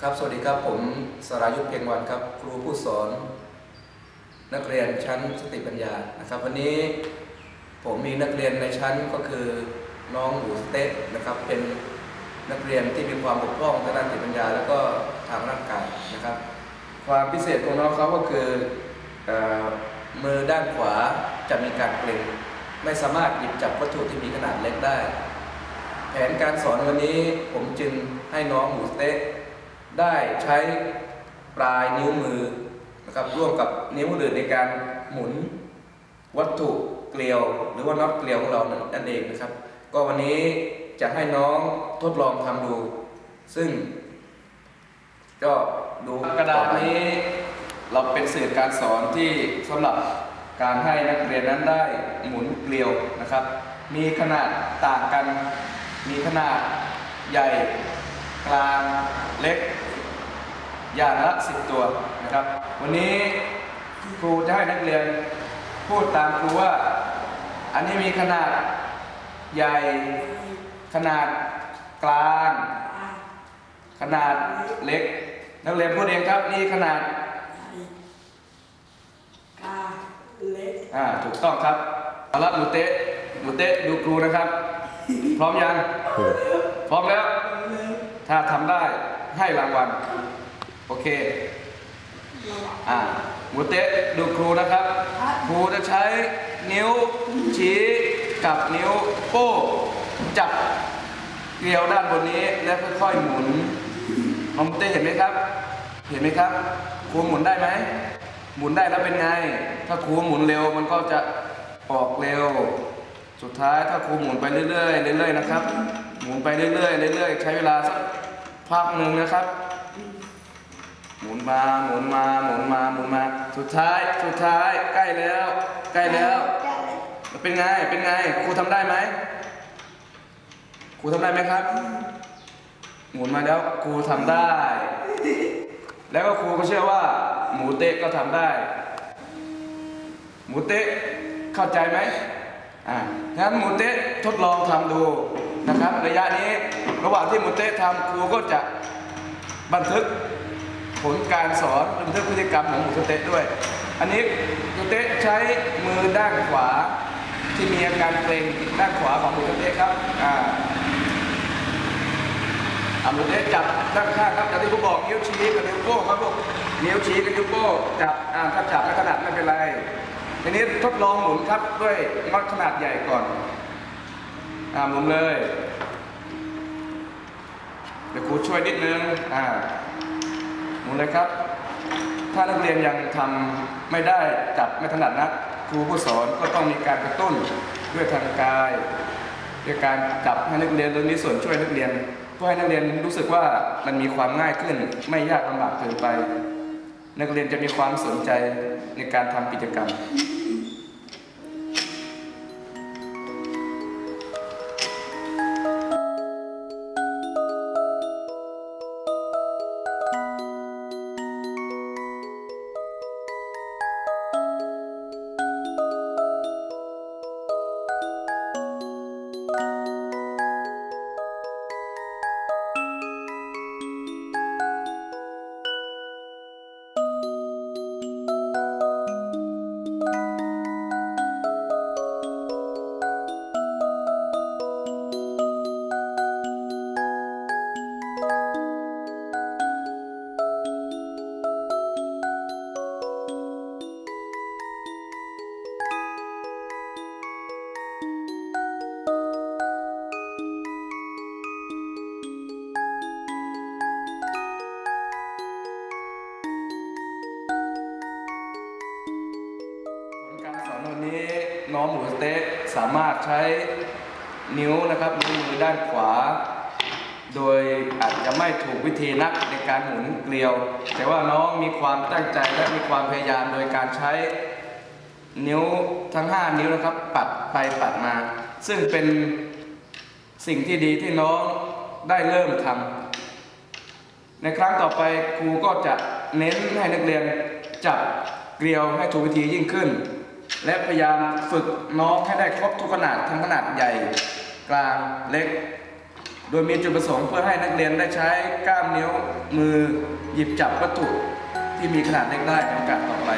ครับ สวัสดีครับ ผมสรายุทธเพียงวันครับ ครูผู้สอน นักเรียนชั้นสติปัญญานะครับ วันนี้ผมมีนักเรียนในชั้นก็คือน้องหมูสเต๊ะนะครับ เป็นนักเรียนที่มีความบกพร่องทางด้านสติปัญญา แล้วก็ทางร่างกายนะครับ ความพิเศษของน้องเขาก็คือเออมือด้านขวาจะมีการเกร็งไม่สามารถหยิบจับวัตถุที่มีขนาดเล็กได้ แผนการสอนวันนี้ผมจึงให้น้องหมูสเต๊ะ ได้ใช้ปลายนิ้วมือนะครับร่วมกับนิ้วอื่นในการหมุนวัตถุเกลียว หรือว่าน็อตเกลียวของเรานั่นเองนะครับ ก็วันนี้จะให้น้องทดลองทำดู ซึ่ง ก็ดูกระดาษนี้เราเป็นสื่อการสอนที่สำหรับการให้นักเรียนนั้นได้หมุนเกลียวนะครับ มีขนาดต่างกัน มีขนาดใหญ่ กลางเล็ก อย่างละสิบตัวนะครับ วันนี้ครูจะให้นักเรียนพูดตามครูว่า อันนี้มีขนาดใหญ่ ขนาดกลาง ขนาดเล็ก นักเรียนพูดเองครับนี่ขนาดกลางเล็กอ่าถูกต้องครับเอาละหมูเตะหมูเตะดูครูนะครับ พร้อมยัง พร้อมแล้ว ถ้าทำได้ให้รางวัล โอเค อ่าหมูเตะดูครูนะครับ ครูจะใช้นิ้วชี้กับนิ้วโป้งจับเกลียวด้านบนนี้แล้วค่อยๆหมุนน้องหมูเตะเห็นไหมครับ เห็นไหมครับ ครูหมุนได้ไหม หมุนได้แล้วเป็นไง ถ้าครูหมุนเร็วมันก็จะออกเร็ว สุดท้ายถ้าครูหมุนไปเรื่อยๆเรื่อยๆนะครับ หมุนไปเรื่อยๆเรื่อยๆใช้เวลาสักพักหนึ่งนะครับ หมุนมาหมุนมาหมุนมาหมุนมา สุดท้ายสุดท้ายใกล้แล้ว ใกล้แล้ว เป็นไงเป็นไงครูทำได้ไหมครูทำได้ไหมครับ หมุนมาแล้วครูทำได้ แล้วก็ครูก็เชื่อว่า หมูเตะก็ทำได้ หมูเตะเข้าใจไหมอ่างั้นหมูเตะทดลองทำดู นะครับ ระยะนี้ระหว่างที่มูเตะทำครูก็จะบันทึกผลการสอนบันทึกพฤติกรรมของมูเตะด้วย อันนี้มูเตะใช้มือด้านขวาที่มีอาการเกร็งด้านขวาของมูเตะครับอ่าอามือเตะจับด้านข้างครับอย่างที่ผมบอกนิ้วชี้กับนิ้วโป้งครับลูกนิ้วชี้กับนิ้วโป้งจับอ่าถ้าจับไม่ถนัดไม่เป็นไรทีนี้ทดลองหมุนครับด้วยน็อตขนาดใหญ่ก่อน อ่ามุนเลย เดี๋ยวครูช่วยนิดนึงอ่าหมุนเลยครับ ถ้านักเรียนยังทำไม่ได้จับไม่ถนัดนักครูผู้สอนก็ต้องมีการกระตุ้นด้วยทางกายด้วยการจับให้นักเรียนหรือมีส่วนช่วยนักเรียนเพื่อให้นักเรียนรู้สึกว่ามันมีความง่ายขึ้น ไม่ยากลำบากเกินไป นักเรียนจะมีความสนใจในการทำกิจกรรม ลการสอนวันนี้น้องหมูสเต๊ะสามารถใช้นิ้วนะครับนิ้วมือด้านขวา โดยอาจจะไม่ถูกวิธีนักในการหมุนเกลียว แต่ว่าน้องมีความตั้งใจและมีความพยายามโดยการใช้นิ้วทั้ง 5 นิ้วนะครับ ปัดไปปัดมา ซึ่งเป็นสิ่งที่ดีที่น้องได้เริ่มทำในครั้งต่อไปครูก็จะเน้นให้นักเรียนจับเกลียวให้ถูกวิธียิ่งขึ้น และพยายามฝึกน้องให้ได้ครบทุกขนาดทั้งขนาดใหญ่กลางเล็ก โดยมีจุดประสงค์เพื่อให้นักเรียนได้ใช้กล้ามนิ้วมือหยิบจับวัตถุที่มีขนาดเล็กได้ในโอกาสต่อไป